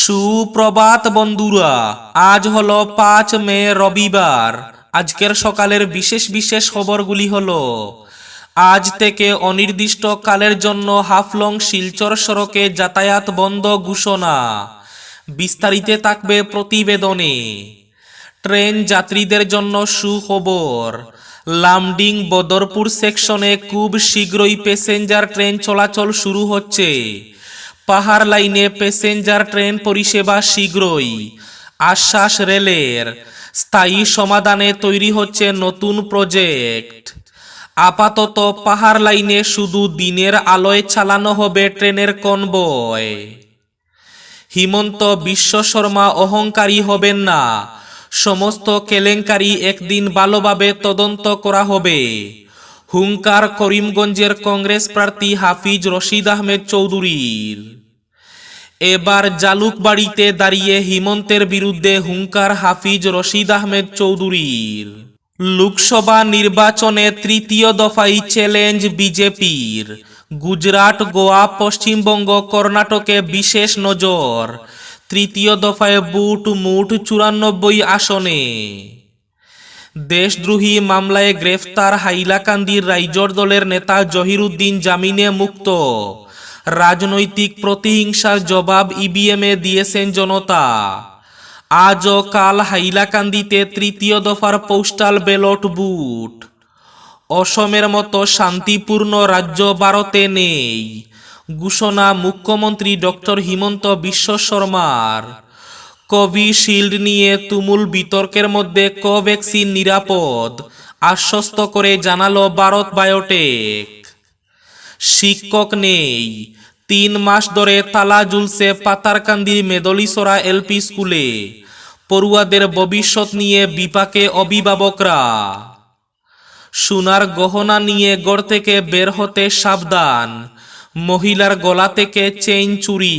সুপ্রভাত বন্ধুরা, আজ হলো পাঁচ মে রবিবার। আজকের সকালের বিশেষ বিশেষ খবরগুলি হলো, আজ থেকে অনির্দিষ্ট কালের জন্য হাফলং শিলচর সড়কে যাতায়াত বন্ধ ঘোষণা। বিস্তারিতে থাকবে প্রতিবেদনে। ট্রেন যাত্রীদের জন্য সুখবর, লামডিং বদরপুর সেকশনে খুব শীঘ্রই প্যাসেঞ্জার ট্রেন চলাচল শুরু হচ্ছে। পাহাড় লাইনে প্যাসেঞ্জার ট্রেন পরিষেবা শীঘ্রই। আশ্বাস রেলের। স্থায়ী সমাধানে তৈরি হচ্ছে নতুন প্রজেক্ট। আপাতত পাহাড় লাইনে শুধু দিনের আলোয় চালানো হবে ট্রেনের কনবয় হিমন্ত বিশ্ব শর্মা অহংকারী হবেন না। সমস্ত কেলেঙ্কারি একদিন ভালোভাবে তদন্ত করা হবে। হুঙ্কার করিমগঞ্জের কংগ্রেস প্রার্থী হাফিজ রশিদ আহমেদ চৌধুরীর। এবার জালুকবাড়িতে দাঁড়িয়ে হিমন্তের বিরুদ্ধে হুঙ্কার হাফিজ রশিদ আহমেদ চৌধুরীর। লোকসভা নির্বাচনে তৃতীয় দফাই চ্যালেঞ্জ বিজেপির। গুজরাট, গোয়া, পশ্চিমবঙ্গ, কর্ণাটকে বিশেষ নজর। তৃতীয় দফায় বুট মুঠ চুরানব্বই আসনে। দেশদ্রোহী মামলায় গ্রেফতার হাইলাকান্দির রাইজর দলের নেতা জহিরুদ্দিন জামিনে মুক্ত। রাজনৈতিক প্রতিহিংসার জবাব ইবিএমে দিয়েছেন জনতা। আজ ও কাল হাইলাকান্দিতে তৃতীয় দফার পোস্টাল ব্যালট বুট। অসমের মতো শান্তিপূর্ণ রাজ্য ভারতে নেই। ঘোষণা মুখ্যমন্ত্রী ডক্টর হিমন্ত বিশ্ব শর্মার। কোভিশিল্ড নিয়ে তুমুল বিতর্কের মধ্যে কোভ্যাক্সিন নিরাপদ, আশ্বস্ত করে জানালো ভারত বায়োটেক। শিক্ষক নেই, তিন মাস ধরে তালা ঝুলছে পাতারকান্দির মেদলিসরা এলপি স্কুলে, পড়ুয়াদের ভবিষ্যৎ নিয়ে বিপাকে অভিভাবকরা। সোনার গহনা নিয়ে গড় থেকে বের হতে সাবধান, মহিলার গলা থেকে চেইন চুরি।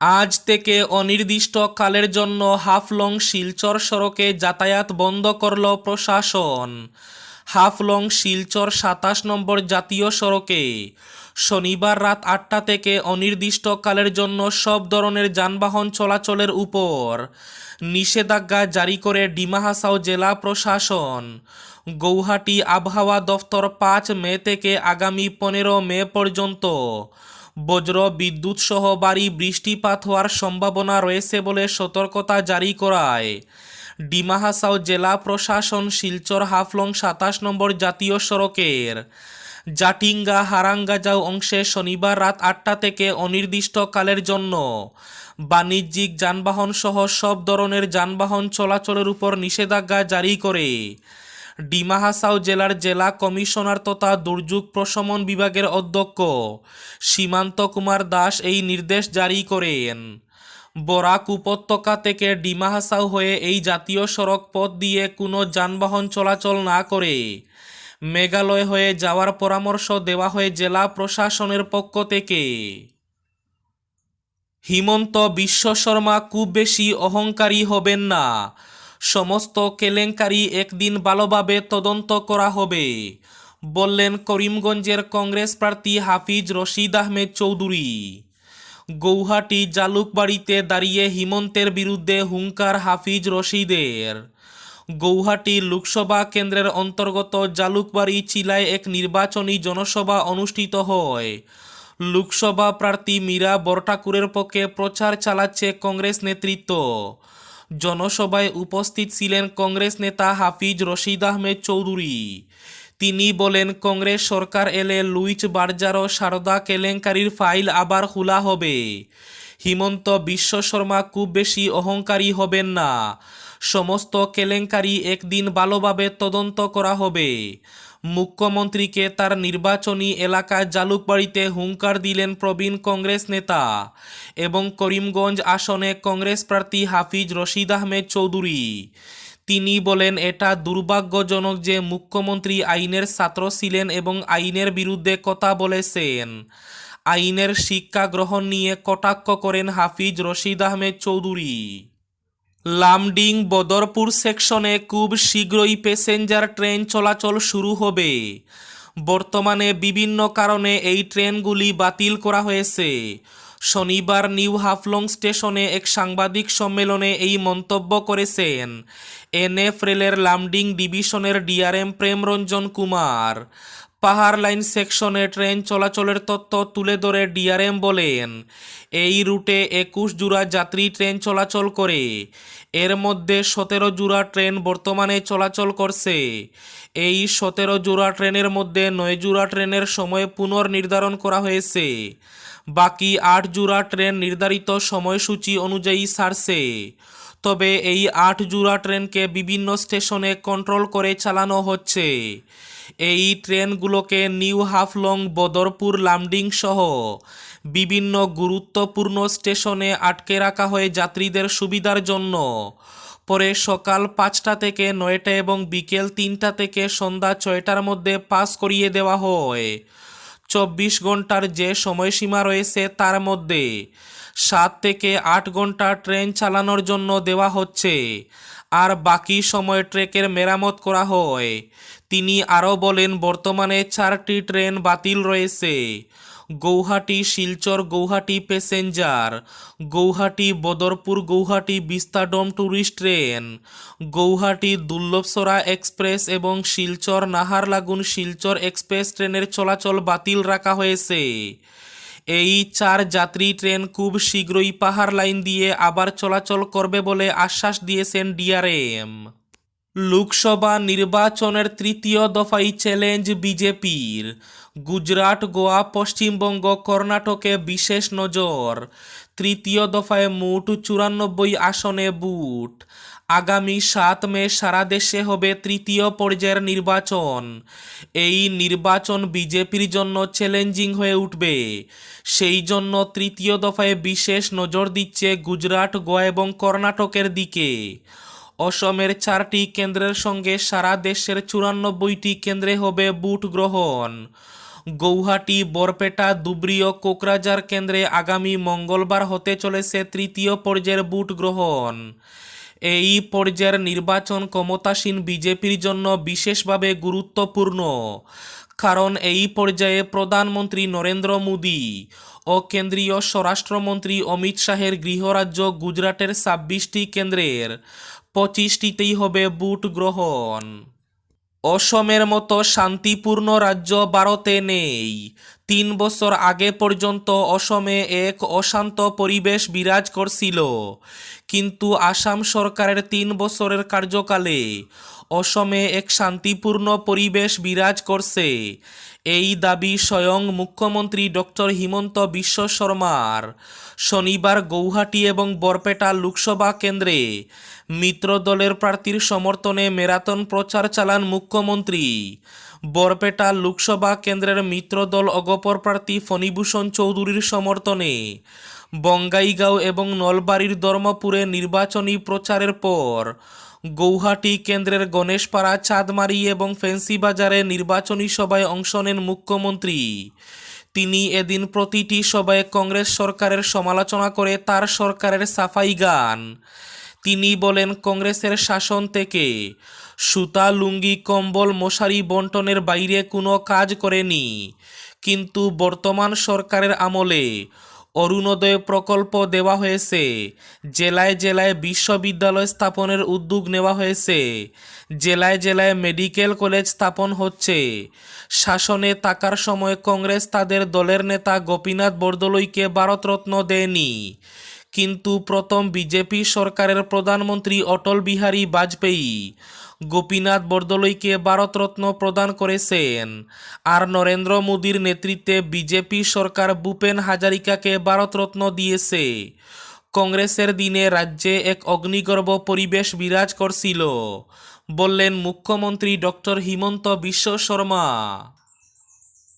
আজ থেকে অনির্দিষ্ট কালের জন্য হাফলং শিলচর সড়কে যাতায়াত বন্ধ করল প্রশাসন। হাফলং শিলচর সাতাশ নম্বর জাতীয় সড়কে শনিবার রাত আটটা থেকে অনির্দিষ্টকালের জন্য সব ধরনের যানবাহন চলাচলের উপর নিষেধাজ্ঞা জারি করে ডিমা হাসাও জেলা প্রশাসন। গৌহাটি আবহাওয়া দফতর পাঁচ মে থেকে আগামী পনেরো মে পর্যন্ত বজ্র, বিদ্যুৎ সহ ভারী বৃষ্টিপাত হওয়ার সম্ভাবনা রয়েছে বলে সতর্কতা জারি করায়। ডিমা হাসাও জেলা প্রশাসন শিলচর হাফলং সাতাশ নম্বর জাতীয় সড়কের। জাটিঙ্গা, হারাঙ্গাজাও অংশে শনিবার রাত আটটা থেকে অনির্দিষ্টকালের জন্য বাণিজ্যিক যানবাহন সহ সব ধরনের যানবাহন চলাচলের উপর নিষেধাজ্ঞা জারি করে। ডিমা হাসাও জেলার জেলা কমিশনার তথা দুর্যোগ প্রশমন বিভাগের অধ্যক্ষ। সীমান্ত কুমার দাস এই নির্দেশ জারি করেন। বরাক উপত্যকা থেকে ডিমা হাসাও হয়ে এই জাতীয় সড়ক পথ দিয়ে কোনো যানবাহন চলাচল না করে। মেঘালয় হয়ে যাওয়ার পরামর্শ দেওয়া হয় জেলা প্রশাসনের পক্ষ থেকে। হিমন্ত বিশ্ব শর্মা, খুব বেশি অহংকারী হবেন না। সমস্ত কেলেঙ্কারি একদিন ভালোভাবে তদন্ত করা হবে। বললেন করিমগঞ্জের কংগ্রেস প্রার্থী হাফিজ রশিদ আহমেদ চৌধুরী। গৌহাটি জালুকবাড়িতে দাঁড়িয়ে হিমন্তের বিরুদ্ধে হুঙ্কার হাফিজ রশিদের। গৌহাটি লোকসভা কেন্দ্রের অন্তর্গত জালুকবাড়ি চিলায় এক নির্বাচনী জনসভা অনুষ্ঠিত হয়। লোকসভা প্রার্থী মীরা বরঠাকুরের পক্ষে প্রচার চালাচ্ছে কংগ্রেস নেতৃত্ব। জনসভায় উপস্থিত ছিলেন কংগ্রেস নেতা হাফিজ রশিদ আহমেদ চৌধুরী। তিনি বলেন, কংগ্রেস সরকার এলে লুইচ বার্জারো সারদা কেলেঙ্কারির ফাইল আবার খোলা হবে। হিমন্ত বিশ্ব শর্মা খুব বেশি অহংকারী হবেন না। সমস্ত কেলেঙ্কারি একদিন ভালোভাবে তদন্ত করা হবে। মুখ্যমন্ত্রীকে তার নির্বাচনী এলাকায় জালুকবাড়িতে হুঙ্কার দিলেন প্রবীণ কংগ্রেস নেতা এবং করিমগঞ্জ আসনে কংগ্রেস প্রার্থী হাফিজ রশিদ আহমেদ চৌধুরী। তিনি বলেন, এটা দুর্ভাগ্যজনক যে মুখ্যমন্ত্রী আইনের ছাত্র ছিলেন এবং আইনের বিরুদ্ধে কথা বলেছেন। আইনের শিক্ষা গ্রহণ নিয়ে কটাক্ষ করেন হাফিজ রশিদ আহমেদ চৌধুরী। লামডিং বদরপুর সেকশনে খুব শীঘ্রই প্যাসেঞ্জার ট্রেন চলাচল শুরু হবে। বর্তমানে বিভিন্ন কারণে এই ট্রেনগুলি বাতিল করা হয়েছে। শনিবার নিউ হাফলং স্টেশনে এক সাংবাদিক সম্মেলনে এই মন্তব্য করেছেন এনএফ রেলের লামডিং ডিভিশনের ডিআরএম প্রেমরঞ্জন কুমার। পাহাড় লাইন সেকশনে ট্রেন চলাচলের তথ্য তুলে ধরে ডিআরএম বলেন, এই রুটে একুশ জোড়া যাত্রী ট্রেন চলাচল করে। এর মধ্যে সতেরো জোড়া ট্রেন বর্তমানে চলাচল করছে। এই সতেরো জোড়া ট্রেনের মধ্যে নয় জোড়া ট্রেনের সময় পুনর্নির্ধারণ করা হয়েছে। বাকি আট জোড়া ট্রেন নির্ধারিত সময়সূচি অনুযায়ী ছাড়ছে তবে এই আট জোড়া ট্রেনকে বিভিন্ন স্টেশনে কন্ট্রোল করে চালানো হচ্ছে। এই ট্রেনগুলোকে নিউ হাফলং, বদরপুর, লামডিং সহ বিভিন্ন গুরুত্বপূর্ণ স্টেশনে আটকে রাখা হয় যাত্রীদের সুবিধার জন্য। পরে সকাল পাঁচটা থেকে নয়টা এবং বিকেল তিনটা থেকে সন্ধ্যা ছয়টার মধ্যে পাস করিয়ে দেওয়া হয়। চব্বিশ ঘণ্টার যে সময়সীমা রয়েছে তার মধ্যে সাত থেকে আট ঘণ্টা ট্রেন চালানোর জন্য দেওয়া হচ্ছে। আর বাকি সময় ট্রেকের মেরামত করা হয়। তিনি আরও বলেন, বর্তমানে চারটি ট্রেন বাতিল রয়েছে। Guwahati, Silchar, Guwahati passenger, Guwahati, Badarpur, Guwahati vistadome tourist train, Guwahati, Durlabhchhara express এবং শিলচর, নাহারলাগুন শিলচর এক্সপ্রেস ট্রেনের চলাচল বাতিল রাখা হয়েছে। এই চার যাত্রী ট্রেন খুব শীঘ্রই পাহাড় লাইন দিয়ে আবার চলাচল করবে বলে আশ্বাস দিয়েছেন ডিআরএম। লোকসভা নির্বাচনের তৃতীয় দফায় চ্যালেঞ্জ বিজেপির। গুজরাট, গোয়া, পশ্চিমবঙ্গ, কর্ণাটকে বিশেষ নজর। তৃতীয় দফায় মোট চুরানব্বই আসনে বুট। আগামী সাত মে সারা দেশে হবে তৃতীয় পর্যায়ের নির্বাচন। এই নির্বাচন বিজেপির জন্য চ্যালেঞ্জিং হয়ে উঠবে। সেই জন্য তৃতীয় দফায় বিশেষ নজর দিচ্ছে গুজরাট, গোয়া এবং কর্ণাটকের দিকে। অসমের চারটি কেন্দ্রের সঙ্গে সারা দেশের চুরানব্বইটি কেন্দ্রে হবে বুট গ্রহণ। গৌহাটি, বরপেটা, ধুবড়ী ও কোকরাঝার কেন্দ্রে আগামী মঙ্গলবার হতে চলেছে তৃতীয় পর্যায়ের বুট গ্রহণ। এই পর্যায়ের নির্বাচন ক্ষমতাসীন বিজেপির জন্য বিশেষভাবে গুরুত্বপূর্ণ, কারণ এই পর্যায়ে প্রধানমন্ত্রী নরেন্দ্র মোদী ও কেন্দ্রীয় স্বরাষ্ট্রমন্ত্রী অমিত শাহের গৃহরাজ্য গুজরাটের ছাব্বিশটি কেন্দ্রের পঁচিশটিতেই হবে বুট গ্রহণ। অসমের মতো শান্তিপূর্ণ রাজ্য ভারতে নেই। তিন বছর আগে পর্যন্ত অসমে এক অশান্ত পরিবেশ বিরাজ করছিল। কিন্তু আসাম সরকারের তিন বছরের কার্যকালে অসমে এক শান্তিপূর্ণ পরিবেশ বিরাজ করছে। এই দাবি স্বয়ং মুখ্যমন্ত্রী ডক্টর হিমন্ত বিশ্ব শর্মার। শনিবার গৌহাটি এবং বরপেটা লোকসভা কেন্দ্রে মিত্র দলের প্রার্থীর সমর্থনে ম্যারাথন প্রচার চালান মুখ্যমন্ত্রী। বরপেটা লোকসভা কেন্দ্রের মিত্রদল অগপর প্রার্থী ফণিভূষণ চৌধুরীর সমর্থনে। বঙ্গাইগাঁও এবং নলবাড়ির ধর্মপুরে নির্বাচনী প্রচারের পর গৌহাটি কেন্দ্রের গণেশপাড়া, চাঁদমারি এবং ফেন্সি বাজারে নির্বাচনী সভায় অংশ নেন মুখ্যমন্ত্রী। তিনি এদিন প্রতিটি সভায় কংগ্রেস সরকারের সমালোচনা করে তার সরকারের সাফাই গান। তিনি বলেন, কংগ্রেসের শাসন থেকে সুতা, লুঙ্গি, কম্বল, মশারি, বন্টনের বাইরে কোনো কাজ করেনি। কিন্তু বর্তমান সরকারের আমলে অরুণোদয় প্রকল্প দেওয়া হয়েছে, জেলায় জেলায় বিশ্ববিদ্যালয় স্থাপনের উদ্যোগ নেওয়া হয়েছে, জেলায় জেলায় মেডিকেল কলেজ স্থাপন হচ্ছে। শাসনে থাকার সময় কংগ্রেস তাদের দলের নেতা গোপীনাথ বরদলৈকে ভারতরত্ন দেয়নি। কিন্তু প্রথম বিজেপি সরকারের প্রধানমন্ত্রী অটল বিহারী বাজপেয়ী গোপীনাথ বরদলৈকে ভারতরত্ন প্রদান করেছেন আর নরেন্দ্র মোদীর নেতৃত্বে বিজেপি সরকার ভূপেন হাজারিকাকে ভারতরত্ন দিয়েছে। কংগ্রেসের দিনে রাজ্যে এক অগ্নিগর্ভ পরিবেশ বিরাজ করছিল বললেন মুখ্যমন্ত্রী ডক্টর হিমন্ত বিশ্ব শর্মা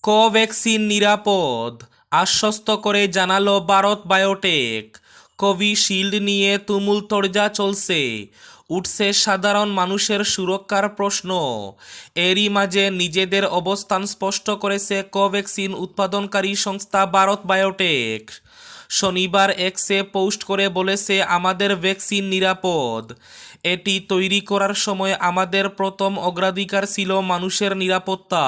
কোভ্যাক্সিন নিরাপদ আশ্বস্ত করে জানালো ভারত বায়োটেক। কোভিশিল্ড নিয়ে তুমুল তরজা চলছে। উঠছে সাধারণ মানুষের সুরক্ষার প্রশ্ন। এরই মাঝে নিজেদের অবস্থান স্পষ্ট করেছে কোভ্যাক্সিন উৎপাদনকারী সংস্থা ভারত বায়োটেক। শনিবার এক্সে পোস্ট করে বলেছে, আমাদের ভ্যাকসিন নিরাপদ। এটি তৈরি করার সময় আমাদের প্রথম অগ্রাধিকার ছিল মানুষের নিরাপত্তা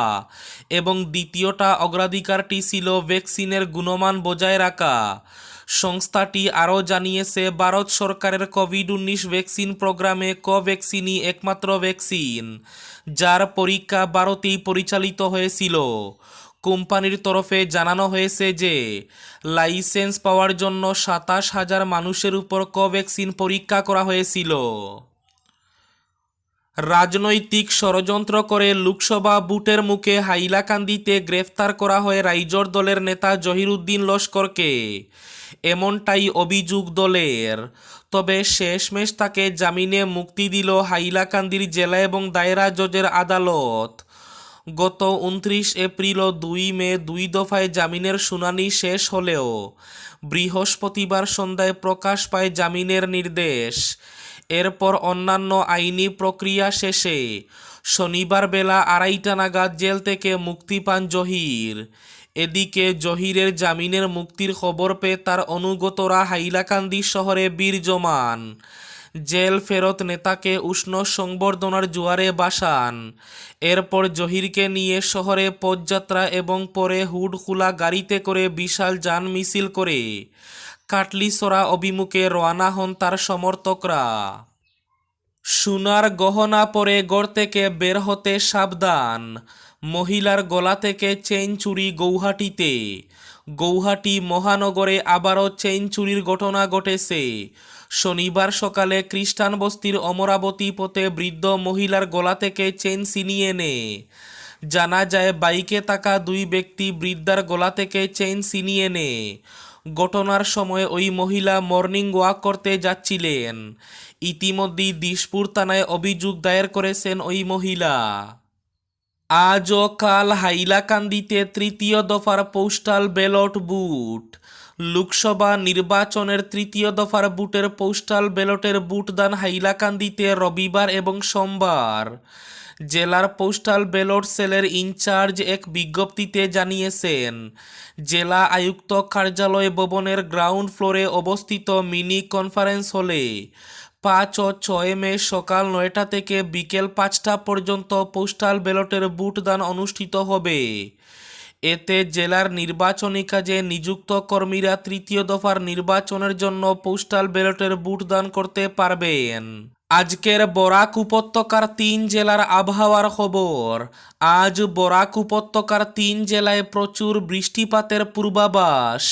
এবং দ্বিতীয়টা অগ্রাধিকারটি ছিল ভ্যাকসিনের গুণমান বজায় রাখা। সংস্থাটি আরও জানিয়েছে, ভারত সরকারের কোভিড উনিশ ভ্যাকসিন প্রোগ্রামে কোভ্যাক্সিনই একমাত্র ভ্যাকসিন, যার পরীক্ষা ভারতেই পরিচালিত হয়েছিল। কোম্পানির তরফে জানানো হয়েছে যে, লাইসেন্স পাওয়ার জন্য সাতাশ হাজার মানুষের উপর কোভ্যাক্সিন পরীক্ষা করা হয়েছিল। রাজনৈতিক ষড়যন্ত্র করে লোকসভা বুটের মুখে হাইলাকান্দিতে গ্রেফতার করা হয় রাইজর দলের নেতা জহিরুদ্দিন লস্করকে। এমনটাই অভিযোগ দলের। তবে শেষমেশ তাকে জামিনে মুক্তি দিল হাইলাকান্দির জেলা এবং দায়রা জজের আদালত। গত উনত্রিশ এপ্রিল ও দুই মে দুই দফায় জামিনের শুনানি শেষ হলেও বৃহস্পতিবার সন্ধ্যায় প্রকাশ পায় জামিনের নির্দেশ। এরপর অন্যান্য আইনি প্রক্রিয়া শেষে শনিবার বেলা আড়াইটা নাগাদ জেল থেকে মুক্তি পান জহির। এদিকে জহিরের জামিনের মুক্তির খবর পেয়ে তার অনুগতরা হাইলাকান্দি শহরে বীর জমান জেল ফেরত নেতাকে উষ্ণ সংবর্ধনার জোয়ারে বাসান। এরপর জহিরকে নিয়ে শহরে পদযাত্রা এবং পরে হুড খোলা গাড়িতে করে বিশাল যান মিছিল করে কাটলিসরা অভিমুখে রওনা হন তার সমর্থকরা। সোনার গহনা পরে গড় থেকে বের হতে সাবধান। মহিলার গলা থেকে চেইন চুরি গৌহাটিতে। গৌহাটি মহানগরে আবারও চেইন চুরির ঘটনা ঘটেছে। শনিবার সকালে খ্রিস্টান বস্তির অমরাবতী পথে বৃদ্ধ মহিলার গলা থেকে চেইন ছিনিয়ে এনে। জানা যায়, বাইকে থাকা দুই ব্যক্তি বৃদ্ধার গলা থেকে চেইন ছিনিয়ে এনে। ঘটনার সময় ওই মহিলা মর্নিং ওয়াক করতে যাচ্ছিলেন। ইতিমধ্যেই দিশপুর থানায় অভিযোগ দায়ের করেছেন ওই মহিলা। আজ ও কাল হাইলাকান্দিতে তৃতীয় দফার পোস্টাল ব্যালট বুট। লোকসভা নির্বাচনের তৃতীয় দফার বুটের পোস্টাল ব্যালটের বুটদান হাইলাকান্দিতে রবিবার এবং সোমবার। জেলার পোস্টাল ব্যালট সেলের ইনচার্জ এক বিজ্ঞপ্তিতে জানিয়েছেন, জেলা আয়ুক্ত কার্যালয় ভবনের গ্রাউন্ড ফ্লোরে অবস্থিত মিনি কনফারেন্স হলে পাঁচ ও ছয় মে সকাল নয়টা থেকে বিকেল পাঁচটা পর্যন্ত পোস্টাল ব্যালটের বুটদান অনুষ্ঠিত হবে। এতে জেলার নির্বাচনী কাজে নিযুক্ত কর্মীরা তৃতীয় দফার নির্বাচনের জন্য পোস্টাল ব্যালটের বুটদান করতে পারবেন। আজকের বরাক উপত্যকার তিন জেলার আবহাওয়ার খবর। আজ বরাক উপত্যকার তিন জেলায় প্রচুর বৃষ্টিপাতের পূর্বাভাস।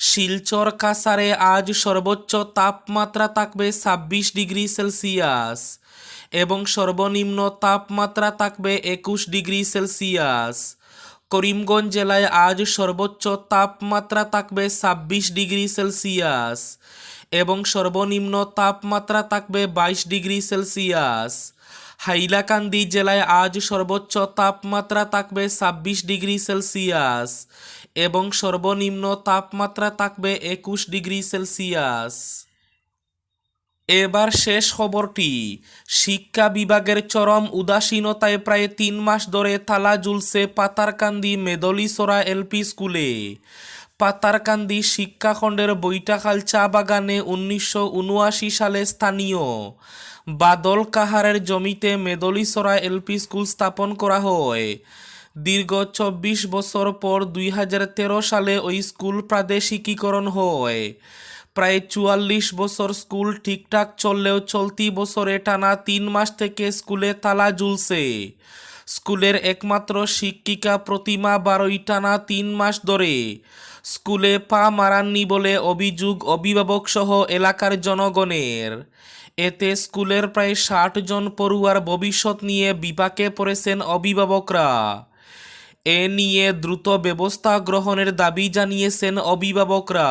শিলচর কাসারে আজ সর্বোচ্চ তাপমাত্রা থাকবে ছাব্বিশ ডিগ্রি সেলসিয়াস এবং সর্বনিম্ন তাপমাত্রা থাকবে একুশ ডিগ্রি সেলসিয়াস। করিমগঞ্জ জেলায় আজ সর্বোচ্চ তাপমাত্রা থাকবে ছাব্বিশ ডিগ্রি সেলসিয়াস এবং সর্বনিম্ন তাপমাত্রা থাকবে বাইশ ডিগ্রি সেলসিয়াস। হাইলাকান্দি জেলায় আজ সর্বোচ্চ তাপমাত্রা থাকবে ছাব্বিশ ডিগ্রি সেলসিয়াস এবং সর্বনিম্ন তাপমাত্রা থাকবে একুশ ডিগ্রি সেলসিয়াস। এবার শেষ খবরটি। শিক্ষা বিভাগের চরম উদাসীনতায় প্রায় তিন মাস ধরে তালা ঝুলছে পাতারকান্দি মেদলিসরা এলপি স্কুলে। পাতারকান্দি শিক্ষাখণ্ডের বৈটাখাল চা বাগানে উনিশশো উনআশি সালে স্থানীয় বাদল কাহারের জমিতে মেদলিসরা এলপি স্কুল স্থাপন করা হয়। দীর্ঘ চব্বিশ বছর পর দুই হাজার তেরো সালে ওই স্কুল প্রাদেশিকীকরণ হয়। প্রায় চুয়াল্লিশ বছর স্কুল ঠিকঠাক চললেও চলতি বছরে টানা তিন মাস থেকে স্কুলে তালা ঝুলছে। স্কুলের একমাত্র শিক্ষিকা প্রতিমা বারোই টানা তিন মাস ধরে। স্কুলে পা মারাননি বলে অভিযোগ অভিভাবক সহ এলাকার জনগণের। এতে স্কুলের প্রায় ষাট জন পড়ুয়ার ভবিষ্যৎ নিয়ে বিপাকে পড়েছেন অভিভাবকরা। এ নিয়ে দ্রুত ব্যবস্থা গ্রহণের দাবি জানিয়েছেন অভিভাবকরা।